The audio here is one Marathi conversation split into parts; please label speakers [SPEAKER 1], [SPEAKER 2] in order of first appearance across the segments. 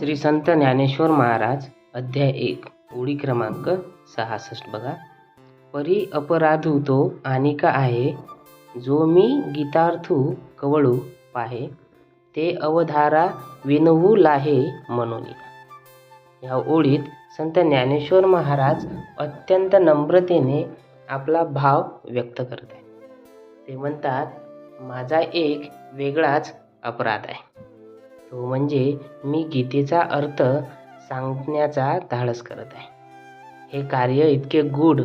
[SPEAKER 1] श्री संत ज्ञानेश्वर महाराज अध्याय एक ओळी क्रमांक सहासष्ट. बघा. परी अपराधू तो आणि का आहे जो मी गीतार्थू कवळू पाहे ते अवधारा विनवू लाहे म्हणून. या ओळीत संत ज्ञानेश्वर महाराज अत्यंत नम्रतेने आपला भाव व्यक्त करत आहे ते म्हणतात माझा एक वेगळाच अपराध आहे. तो म्हणजे मी गीतेचा अर्थ सांगण्याचा धाडस करत आहे. हे कार्य इतके गूढ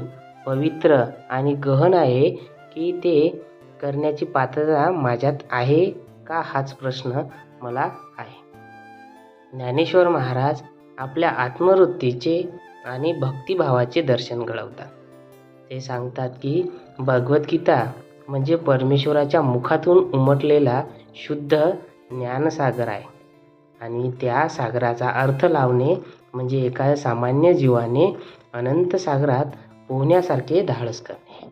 [SPEAKER 1] पवित्र आणि गहन आहे की ते करण्याची पात्रता माझ्यात आहे का हाच प्रश्न मला आहे. ज्ञानेश्वर महाराज आपल्या आत्मवृत्तीचे आणि भक्तिभावाचे दर्शन घडवतात. ते सांगतात की भगवद्गीता म्हणजे परमेश्वराच्या मुखातून उमटलेला शुद्ध ज्ञानसागर आहे. आणि त्या सागराचा अर्थ लावणे म्हणजे एका सामान्य जीवाने अनंत सागरात पोहण्यासारखे धाडस करणे.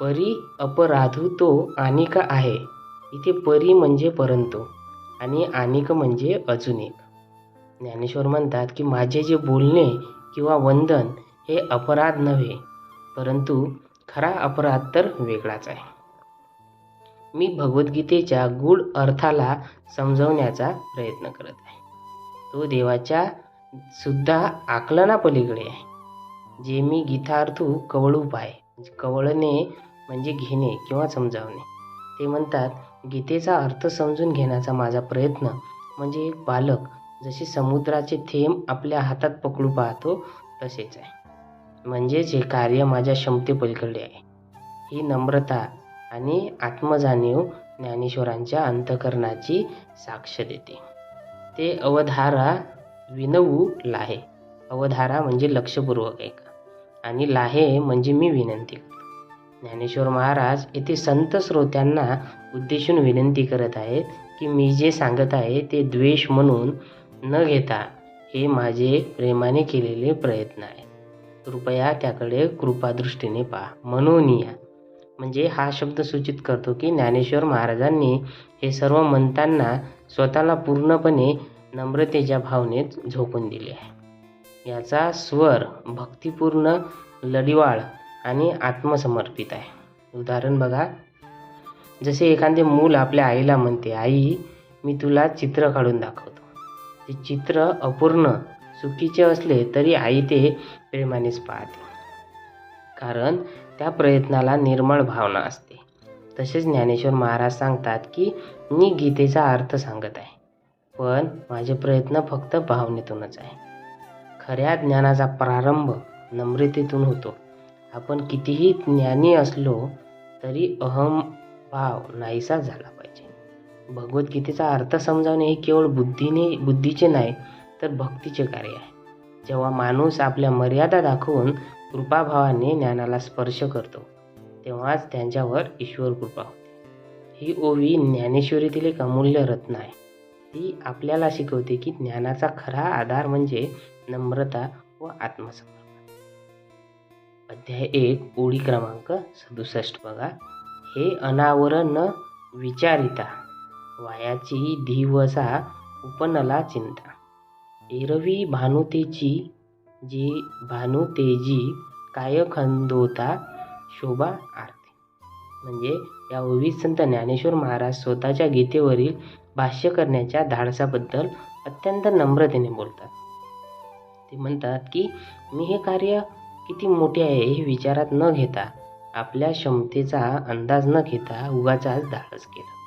[SPEAKER 1] परी अपराधू तो अनेक आहे. इथे परी म्हणजे परंतु आणि अनिक म्हणजे अजून एक. ज्ञानेश्वर म्हणतात की माझे जे बोलणे किंवा वंदन हे अपराध नव्हे परंतु खरा अपराध तर वेगळाच आहे. मी भगवद्गीतेच्या गूढ अर्थाला समजवण्याचा प्रयत्न करत आहे. तो देवाच्या सुद्धा आकलनापलीकडे आहे. जे मी गीतार्थू कवळूप आहे. कवळणे म्हणजे घेणे किंवा समजावणे. ते म्हणतात गीतेचा अर्थ समजून घेण्याचा माझा प्रयत्न म्हणजे एक बालक जसे समुद्राचे थेंब आपल्या हातात पकडू पाहतो तसेच आहे. म्हणजेच हे कार्य माझ्या क्षमतेपलीकडे आहे. ही नम्रता आणि आत्मजाणीव ज्ञानेश्वरांच्या अंतकरणाची साक्ष देते. ते अवधारा विनवू लाहे. अवधारा म्हणजे लक्षपूर्वक ऐका आणि लाहे म्हणजे मी विनंती ज्ञानेश्वर महाराज येथे संत श्रोत्यांना उद्देशून विनंती करत आहेत की मी जे सांगत आहे ते द्वेष म्हणून न घेता हे माझे प्रेमाने केलेले प्रयत्न आहेत. कृपया त्याकडे कृपादृष्टीने पहा. म्हणून या. म्हणजे हा शब्द सूचित करतो की ज्ञानेश्वर महाराजांनी हे सर्व म्हणताना स्वतःला पूर्णपणे नम्रतेच्या भावनेत झोकून दिले आहे. याचा स्वर भक्तिपूर्ण लढिवाळ आणि आत्मसमर्पित आहे. उदाहरण बघा. जसे एखादे मूल आपल्या आईला म्हणते आई मी तुला चित्र काढून दाखवतो. ते चित्र अपूर्ण चुकीचे असले तरी आई ते प्रेमानेच पाहते. कारण त्या प्रयत्नाला निर्मळ भावना असते. तसेच ज्ञानेश्वर महाराज सांगतात की मी गीतेचा अर्थ सांगत आहे पण माझे प्रयत्न फक्त भावनेतूनच आहे. खऱ्या ज्ञानाचा प्रारंभ नम्रतेतून होतो. आपण कितीही ज्ञानी असलो तरी अहम भाव नाहीसा झाला पाहिजे. भगवद्गीतेचा अर्थ समजावणे हे केवळ बुद्धीने बुद्धीचे नाही तर भक्तीचे कार्य आहे. जेव्हा माणूस आपल्या मर्यादा दाखवून कृपाभावाने ज्ञानाला स्पर्श करतो. तेव्हाच त्यांच्यावर ईश्वर कृपा होते. ही ओवी ज्ञानेश्वरीतील एक अमूल्य रत्न आहे. ती आपल्याला शिकवते की ज्ञानाचा खरा आधार म्हणजे नम्रता व आत्मसमर्पण अध्याय एक ओळी क्रमांक सदुसष्ट बघा. हे अनावरण न विचारिता वायाची दिवसा उपनला चिंता. एरवी भानुतेची जी भानुतेजी काय खंदोता शोभा आरती. म्हणजे या ओवीत संत ज्ञानेश्वर महाराज स्वतःच्या गीतेवरील भाष्य करण्याच्या धाडसाबद्दल अत्यंत नम्रतेने बोलतात. ते म्हणतात की मी हे कार्य किती मोठे आहे हे विचारात न घेता आपल्या क्षमतेचा अंदाज न घेता उगाचाच धाडस केलं.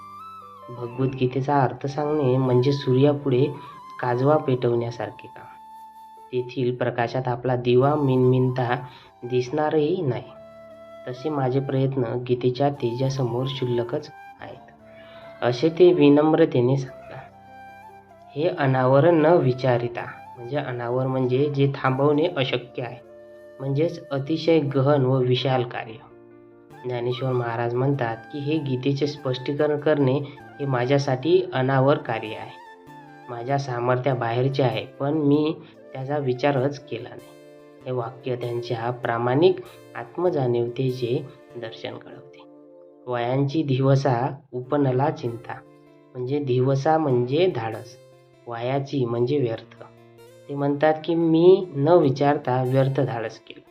[SPEAKER 1] भगवद्गीतेचा अर्थ सांगणे म्हणजे सूर्यापुढे काजवा पेटवण्यासारखे काम. तेथील प्रकाशात आपला दिवा मिनमिनता दिसणारही नाही. तसे माझे प्रयत्न गीतेच्या तेजासमोर शुल्लकच आहेत. असे ते विनम्रतेने सांगतात. हे अनावर न विचारिता म्हणजे अनावर म्हणजे जे थांबवणे अशक्य आहे म्हणजेच अतिशय गहन व विशाल कार्य. ज्ञानेश्वर महाराज म्हणतात की हे गीतेचे स्पष्टीकरण करणे हे माझ्यासाठी अनावर कार्य आहे. माझ्या सामर्थ्याबाहेरचे आहे पण मी त्याचा विचारच केला नाही. हे वाक्य त्यांच्या प्रामाणिक आत्मजाणीवतेचे दर्शन घडवते. वयांची दिवसा उपनला चिंता. म्हणजे दिवसा म्हणजे धाडस. वायाची म्हणजे व्यर्थ. ते म्हणतात की मी न विचारता व्यर्थ धाडस केलं.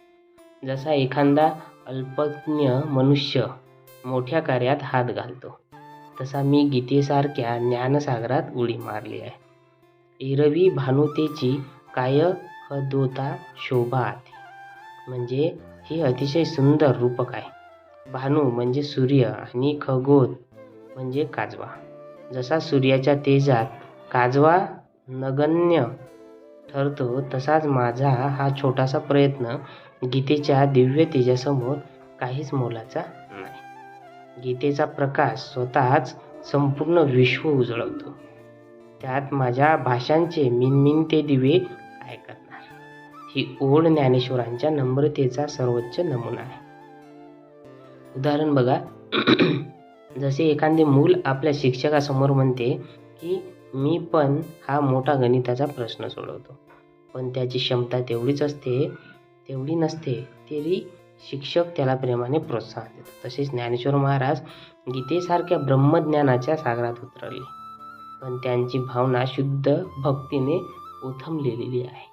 [SPEAKER 1] जसा एखादा अल्पज्ञ मनुष्य मोठ्या कार्यात हात घालतो तसा मी गीतेसारख्या ज्ञानसागरात उडी मारली आहे. एरवी भानुतेची काय खदोता शोभा आते म्हणजे हे अतिशय सुंदर रूपक आहे. भानू म्हणजे सूर्य आणि खगोत म्हणजे काजवा. जसा सूर्याच्या तेजात काजवा नगण्य ठरतो तसाच माझा हा छोटासा प्रयत्न गीतेच्या दिव्य तेजासमोर काहीच मोलाचा नाही. गीतेचा प्रकाश स्वतःच संपूर्ण विश्व उजळवतो. त्यात माझ्या भाषांचे मिनमिनते दिवे काय ही ओढ ज्ञानेश्वरांच्या नम्रतेचा सर्वोच्च नमुना आहे. उदाहरण बघा. जसे एखादे मूल आपल्या शिक्षकासमोर म्हणते की मी पण हा मोठा गणिताचा प्रश्न सोडवतो. पण त्याची क्षमता तेवढीच असते तेवढी नसते तरी शिक्षक त्याला प्रेमाने प्रोत्साहन देतो. तसेच ज्ञानेश्वर महाराज गीतेसारख्या ब्रह्मज्ञानाच्या सागरात उतरले. पण त्यांची भावना शुद्ध भक्तीने ओथंबलेली आहे.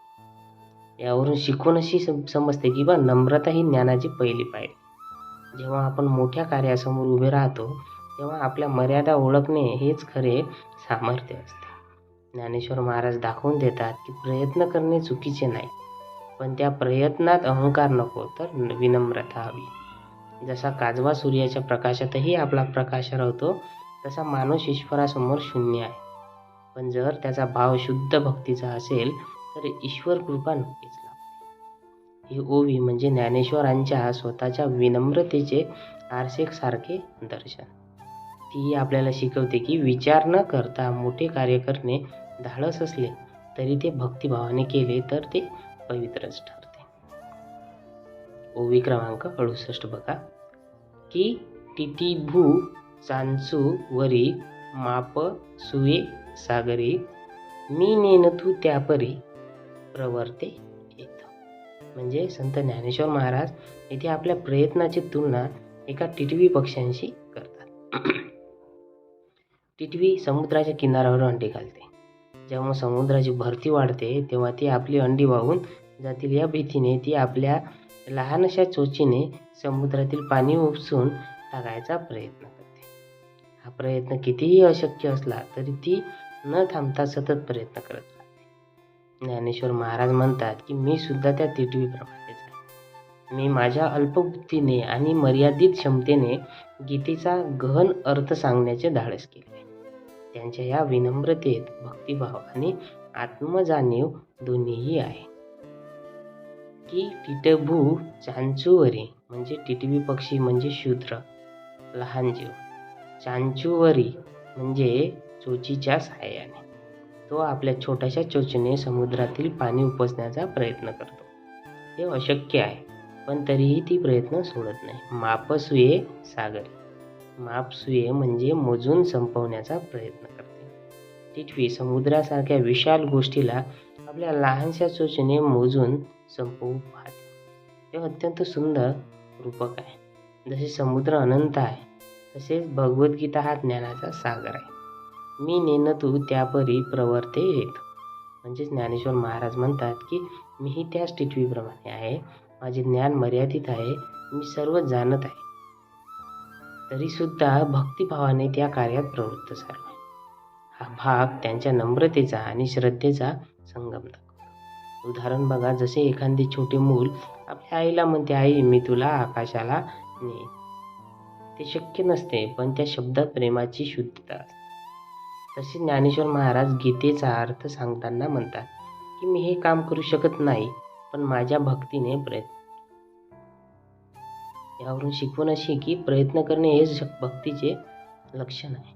[SPEAKER 1] यावरून शिकून अशी सम समजते की बा नम्रता ही ज्ञानाची पहिली पायरी. जेव्हा आपण मोठ्या कार्यासमोर उभे राहतो तेव्हा आपल्या मर्यादा ओळखणे हेच खरे सामर्थ्य असते. ज्ञानेश्वर महाराज दाखवून देतात की प्रयत्न करणे चुकीचे नाही पण त्या प्रयत्नात अहंकार नको तर विनम्रता हवी. जसा काजवा सूर्याच्या प्रकाशातही आपला प्रकाश राहतो तसा माणूस ईश्वरासमोर शून्य आहे. पण जर त्याचा भाव शुद्ध भक्तीचा असेल तर ईश्वर कृपा नक्कीच लाभते. ही ओवी म्हणजे ज्ञानेश्वरांच्या स्वतःच्या विनम्रतेचे आरसेकसारखे दर्शन. ती आपल्याला शिकवते की विचार न करता मोठे कार्य करणे धाडस असले तरी ते भक्तिभावाने केले तर ते पवित्रच ठरते. ओवी क्रमांक अडुसष्ट बघा. की टिटिभू चांचू वरी माप सुये सागरी मी नेनतू त्यापरी प्रवर्ते येत म्हणजे संत ज्ञानेश्वर महाराज येथे आपल्या प्रयत्नाची तुलना एका टिटवी पक्ष्यांशी करतात. टिटवी समुद्राच्या किनाऱ्यावर अंडी घालते. जेव्हा समुद्राची भरती वाढते तेव्हा ती आपली अंडी वाहून जातील. या भीतीने ती आपल्या लहानशा चोचीने समुद्रातील पाणी उपसून टाकायचा प्रयत्न करते. हा प्रयत्न कितीही अशक्य असला तरी ती न थांबता सतत प्रयत्न करत राहते. ज्ञानेश्वर महाराज म्हणतात की मी सुद्धा त्या तिटवीप्रमाणेच आहे. मी माझ्या अल्पबुद्धीने आणि मर्यादित क्षमतेने गीतेचा गहन अर्थ सांगण्याचे धाडस केले त्यांच्या या विनम्रतेत भक्तिभाव आणि आत्मजाणीव दोन्हीही आहे. की टिटभू चांचूवरी म्हणजे टिटवी पक्षी म्हणजे शूद्र लहान जीव. चांचूवरी म्हणजे चोचीच्या सहाय्याने तो आपल्या छोट्याशा चोचीने समुद्रातील पाणी उपसण्याचा प्रयत्न करतो. हे अशक्य आहे पण तरीही ती प्रयत्न सोडत नाही. मापसुये सागरी. मापसुये म्हणजे मोजून संपवण्याचा प्रयत्न करते. टिटवी समुद्रासारख्या विशाल गोष्टीला आपल्या लहानशा चोचीने मोजून संपवू पाहते. हे अत्यंत सुंदर रूपक आहे. जसे समुद्र अनंत आहे तसेच भगवद्गीता हा ज्ञानाचा सागर आहे. मी नेन तू त्यापरी प्रवर्ते येत म्हणजे ज्ञानेश्वर महाराज म्हणतात की मीही त्याच टिटवीप्रमाणे आहे. माझे ज्ञान मर्यादित आहे. मी सर्व जाणत आहे. तरीसुद्धा भक्तिभावाने त्या कार्यात प्रवृत्त झालो हा भाग त्यांच्या नम्रतेचा आणि श्रद्धेचा संगम दाखवतो. उदाहरण बघा जसे एखादे छोटे मूल आपल्या आईला म्हणते आई मी तुला आकाशाला ने ते शक्य नसते पण त्या शब्दात प्रेमाची शुद्धता असते. तसे ज्ञानेश्वर महाराज गीतेचा अर्थ सांगताना म्हणतात की मी हे काम करू शकत नाही पण माझ्या भक्तीने प्रयत्न. यावरून शिकवण अशी की प्रयत्न करणे हेच भक्तीचे लक्षण आहे.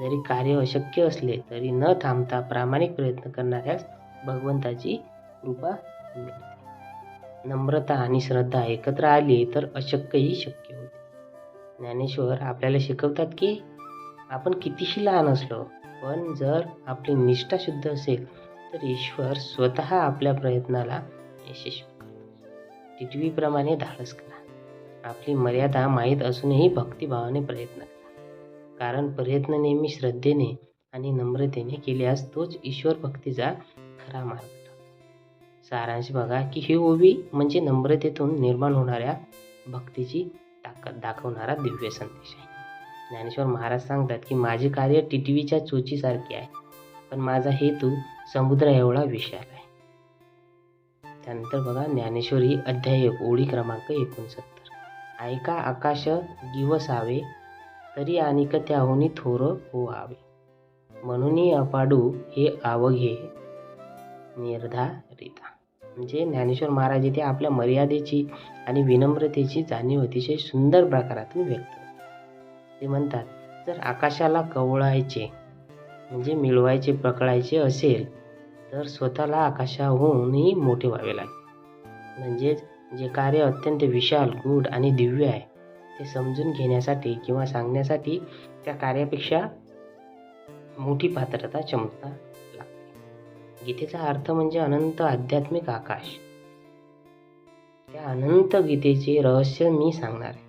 [SPEAKER 1] जरी कार्य अशक्य असले तरी न थांबता प्रामाणिक प्रयत्न करणाऱ्यास भगवंताची कृपा मिळते. नम्रता आणि श्रद्धा एकत्र आली तर अशक्यही शक्य होते. ज्ञानेश्वर आपल्याला शिकवतात की आपण कितीशी लहान असलो पण जर आपली निष्ठा शुद्ध असेल तर ईश्वर स्वतः आपल्या प्रयत्नाला यशस्वी करतो टिटवीप्रमाणे धाडस करा. आपली मर्यादा माहीत असूनही भक्तिभावाने प्रयत्न करा. कारण प्रयत्न नेहमी श्रद्धेने आणि नम्रतेने केल्यास तोच ईश्वर भक्तीचा खरा मार्ग सारांश बघा की ही ओवी म्हणजे नम्रतेतून निर्माण होणाऱ्या भक्तीची ताकद दाखवणारा दिव्य संदेश आहे. ज्ञानेश्वर महाराज सांगतात की माझे कार्य टिटवीच्या चोचीसारखे आहे पण माझा हेतू समुद्र एवढा विशाल आहे. त्यानंतर बघा ज्ञानेश्वरी अध्याय ओळी क्रमांक एकोणसत्तर. ऐका आकाश दिवसावे तरी अनेक त्याहुनी थोर व्हावे म्हणून अपाडू हे आवघे निर्धारिता म्हणजे ज्ञानेश्वर महाराज इथे आपल्या मर्यादेची आणि विनम्रतेची जाणीव अतिशय सुंदर प्रकारातून व्यक्त करतात. ते म्हणतात जर आकाशाला कवळायचे म्हणजे मिळवायचे पकडायचे असेल तर स्वतःला आकाशाहूनही मोठे व्हावे लागेल. म्हणजेच जे कार्य अत्यंत विशाल गूढ आणि दिव्य आहे ते समजून घेण्यासाठी किंवा सांगण्यासाठी त्या कार्यापेक्षा मोठी पात्रता क्षमता लागते. गीतेचा अर्थ म्हणजे अनंत आध्यात्मिक आकाश. त्या अनंत गीतेचे रहस्य मी सांगणार आहे.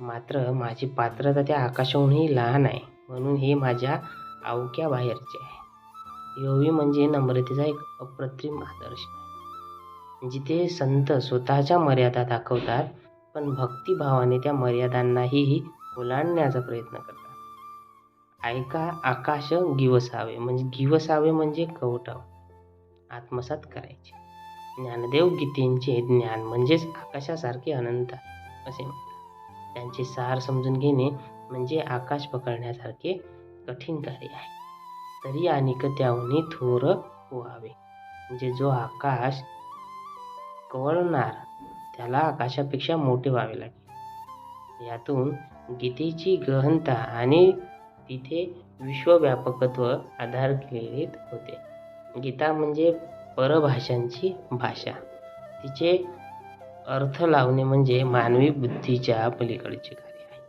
[SPEAKER 1] मात्र माझी पात्रता त्या आकाशाहूनही लहान आहे म्हणून हे माझ्या आवक्या बाहेरचे आहे. योगी म्हणजे नम्रतेचा एक अप्रतिम आदर्श जिथे संत स्वतःच्या मर्यादा दाखवतात पण भक्तिभावाने त्या मर्यादांनाही ओलांडण्याचा प्रयत्न करतात. ऐका आकाश गिवसावे म्हणजे गिवसावे म्हणजे कवटाव आत्मसात करायचे. ज्ञानदेव गीतेंचे ज्ञान म्हणजेच आकाशासारखे अनंत असे म्हणतात. त्यांचे सार समजून घेणे म्हणजे आकाश पकडण्यासारखे कठीण कार्य आहे. तरी अनेक त्याहूनही थोर व्हावे. म्हणजे जो आकाश कवळणार त्याला आकाशापेक्षा मोठे व्हावे लागेल. यातून गीतेची गहनता आणि तिथे विश्वव्यापकत्व आधार केलेत होते. गीता म्हणजे परभाषांची भाषा. तिचे अर्थ लावणे म्हणजे मानवी बुद्धीच्या पलीकडचे कार्य आहे.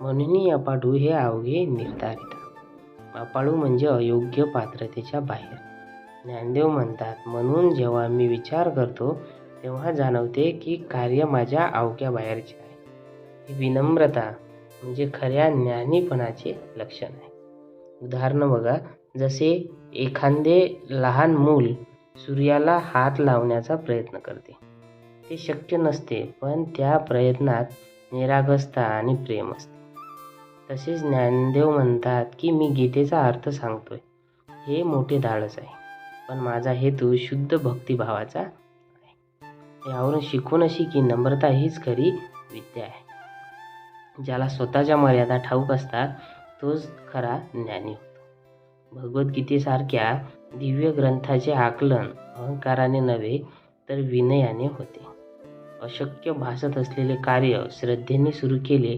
[SPEAKER 1] म्हणून अपाडू हे अवघे निर्धारित अपाडू म्हणजे अयोग्य पात्रतेच्या बाहेर. ज्ञानदेव म्हणतात म्हणून जेव्हा मी विचार करतो तेव्हा जाणवते की कार्य माझ्या अवक्या बाहेरचे आहे. ही विनम्रता म्हणजे खऱ्या ज्ञानीपणाचे लक्षण आहे. उदाहरण बघा जसे एखादे लहान मूल सूर्याला हात लावण्याचा प्रयत्न करते. ते शक्य नसते पण त्या प्रयत्नात निरागसता आणि प्रेम असते. तसेच ज्ञानदेव म्हणतात की मी गीतेचा अर्थ सांगतोय. हे मोठे धाडस आहे. पण माझा हेतू शुद्ध भक्तिभावाचा आहे. यावरून शिकून अशी की नम्रता हीच खरी विद्या आहे. ज्याला स्वतःच्या मर्यादा ठाऊक असतात तोच खरा ज्ञानी होतो. भगवद्गीतेसारख्या दिव्य ग्रंथाचे आकलन अहंकाराने नव्हे तर विनयाने होते. अशक्य भासत असलेले कार्य श्रद्धेने सुरू केले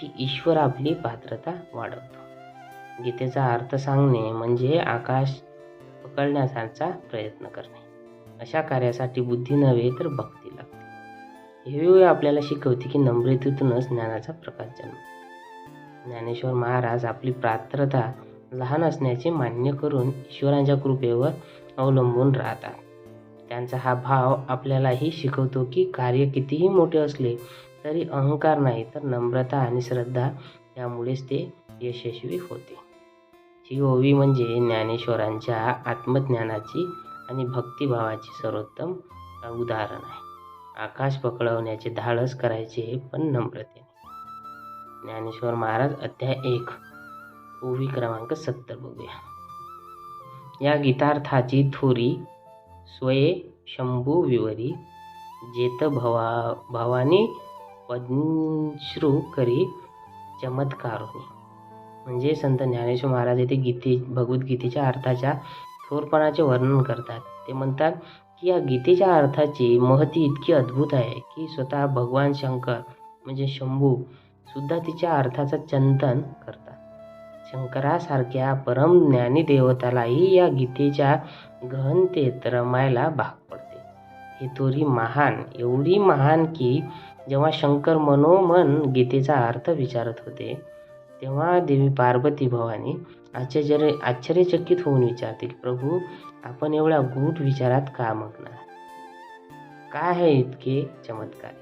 [SPEAKER 1] की ईश्वर आपली पात्रता वाढवतो. गीतेचा अर्थ सांगणे म्हणजे आकाश पकडण्याचा प्रयत्न करणे. अशा कार्यासाठी बुद्धी नव्हे तर भक्ती लागते. हे आपल्याला शिकवते की नम्रतेतूनच ज्ञानाचा प्रकाश जन्म ज्ञानेश्वर महाराज आपली पात्रता लहान असण्याचे मान्य करून ईश्वरांच्या कृपेवर अवलंबून राहतात. त्यांचा हा भाव आपल्यालाही शिकवतो की कार्य कितीही मोठे असले तरी अहंकार नाही तर नम्रता आणि श्रद्धा यामुळेच ते यशस्वी होते. ही ओवी म्हणजे ज्ञानेश्वरांच्या आत्मज्ञानाची आणि भक्तिभावाची सर्वोत्तम उदाहरण आहे. आकाश पकडवण्याचे धाडस करायचे पण नम्रतेने. ज्ञानेश्वर महाराज अध्याय एक ओवी क्रमांक सत्तर बघूया. या गीतार्थाची थोरी स्वये शंभू विवरी जेत भवा भवानी पद्श्रू करी चमत्कारोनी. म्हणजे संत ज्ञानेश्वर महाराज येथे गीते भगवद्गीतेच्या अर्थाच्या थोरपणाचे वर्णन करतात. ते म्हणतात की या गीतेच्या अर्थाची महती इतकी अद्भुत आहे की स्वतः भगवान शंकर म्हणजे शंभू सुद्धा तिच्या अर्थाचं चिंतन करतात. शंकरासारख्या परम ज्ञानी देवतालाही या गीतेच्या गहनतेत रमायला भाग पडते. ही थोरी महान एवढी महान की जेव्हा शंकर मनोमन गीतेचा अर्थ विचारत होते तेव्हा देवी पार्वती भवानी आश्चर्य आश्चर्यचकित होऊन विचारतील प्रभू आपण एवढ्या गूढ विचारात का मग्न? काय आहे इतके चमत्कार?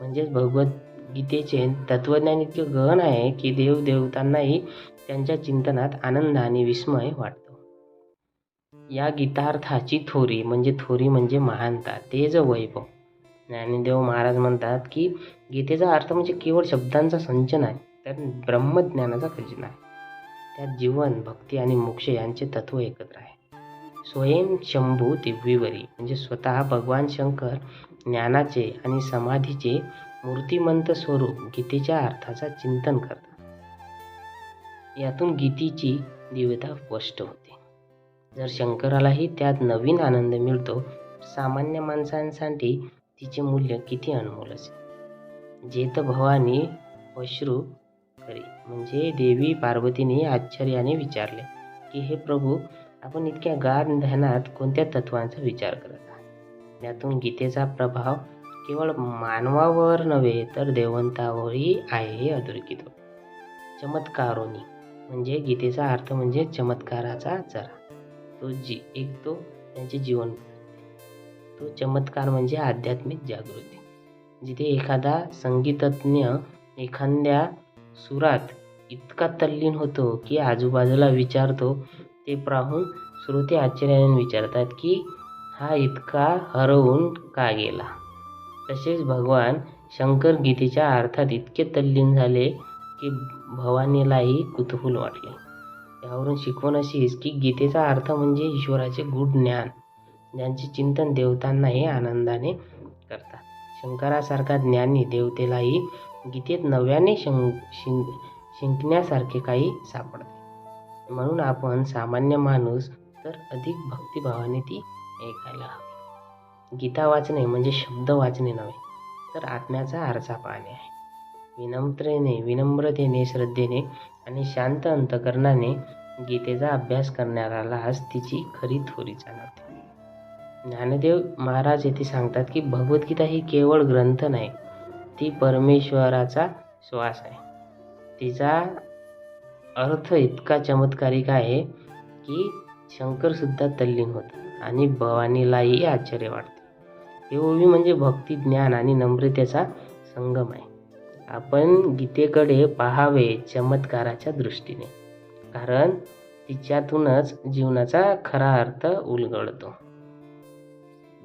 [SPEAKER 1] म्हणजेच भगवद्गीतेचे तत्वज्ञान इतके गहन आहे की देव देवतांनाही त्यांच्या चिंतनात आनंद आणि विस्मय वाटतो. या गीतार्थाची थोरी म्हणजे थोरी म्हणजे महानता तेज वैभव. ज्ञानदेव महाराज म्हणतात की गीतेचा अर्थ म्हणजे केवळ शब्दांचा संच नाही तर ब्रह्मज्ञानाचा खजिना आहे. त्यात जीवन भक्ती आणि मोक्ष यांचे तत्व एकत्र आहे. स्वयं शंभू दिव्यवरी म्हणजे स्वतः भगवान शंकर ज्ञानाचे आणि समाधीचे मूर्तिमंत स्वरूप गीतेच्या अर्थाचा चिंतन करतात. यातून गीतेची दिव्यता स्पष्ट होते. जर शंकरालाही त्यात नवीन आनंद मिळतो सामान्य माणसांसाठी तिचे मूल्य किती अनमोल असेल? जेत भवानी अश्रू करी. म्हणजे देवी पार्वतीने आश्चर्याने विचारले की हे प्रभू आपण इतक्या गार ध्यानात कोणत्या तत्वांचा विचार करत आहात? यातून गीतेचा प्रभाव केवळ मानवावर नव्हे तर देवंतावरही आहे हे अधोरेखित होते. चमत्कारोनी. म्हणजे गीतेचा अर्थ म्हणजे चमत्काराचा जरा. तो जी एक तो त्यांचे जीवन तो चमत्कार म्हणजे आध्यात्मिक जागृती. जिथे एखादा संगीतज्ञ एखाद्या सुरात इतका तल्लीन होतो की आजूबाजूला विचारतो ते पाहून श्रोते आश्चर्याने विचारतात की हा इतका हरवून का गेला? तसेच भगवान शंकर गीतेच्या अर्थात इतके तल्लीन झाले की भवानीलाही कुतूहल वाटले. यावरून शिकवण अशीच की गीतेचा अर्थ म्हणजे ईश्वराचे गूढ ज्ञान. ज्यांचे चिंतन देवतांनाही आनंदाने करतात. शंकरासारखा ज्ञानी देवतेलाही गीतेत नव्याने शं शिं शिंकण्यासारखे काही सापडते. म्हणून आपण सामान्य माणूस तर अधिक भक्तिभावाने ती ऐकायला हवी. गीता वाचणे म्हणजे शब्द वाचणे नव्हे तर आत्म्याचा आरसा पाहणे आहे. विनम्रतेने विनम्रतेने श्रद्धेने आणि शांत अंतकरणाने गीतेचा अभ्यास करणाऱ्यालाच तिची खरी थोरी जाणवते. ज्ञानदेव महाराज येथे सांगतात की भगवद्गीता ही केवळ ग्रंथ नाही ती परमेश्वराचा श्वास आहे. तिचा अर्थ इतका चमत्कारिक आहे की शंकरसुद्धा तल्लीन होतात आणि भवानीलाही आश्चर्य वाटते. हे ओवी म्हणजे भक्ती ज्ञान आणि नम्रतेचा संगम आहे. आपण गीतेकडे पाहावे चमत्काराच्या दृष्टीने. कारण तिच्यातूनच जीवनाचा खरा अर्थ उलगडतो.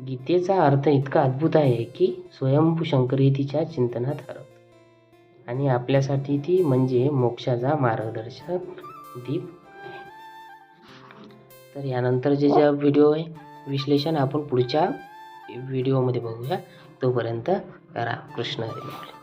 [SPEAKER 1] गीतेचा अर्थ इतका अद्भुत आहे की स्वयंभू शंकरी तिच्या चिंतनात हरवतो. आणि आपल्यासाठी ती म्हणजे मोक्षाचा मार्गदर्शक दीप तर यानंतर जे ज्या व्हिडिओ आहे विश्लेषण आपण पुढच्या व्हिडिओमध्ये बघूया. तोपर्यंत करा कृष्ण हरी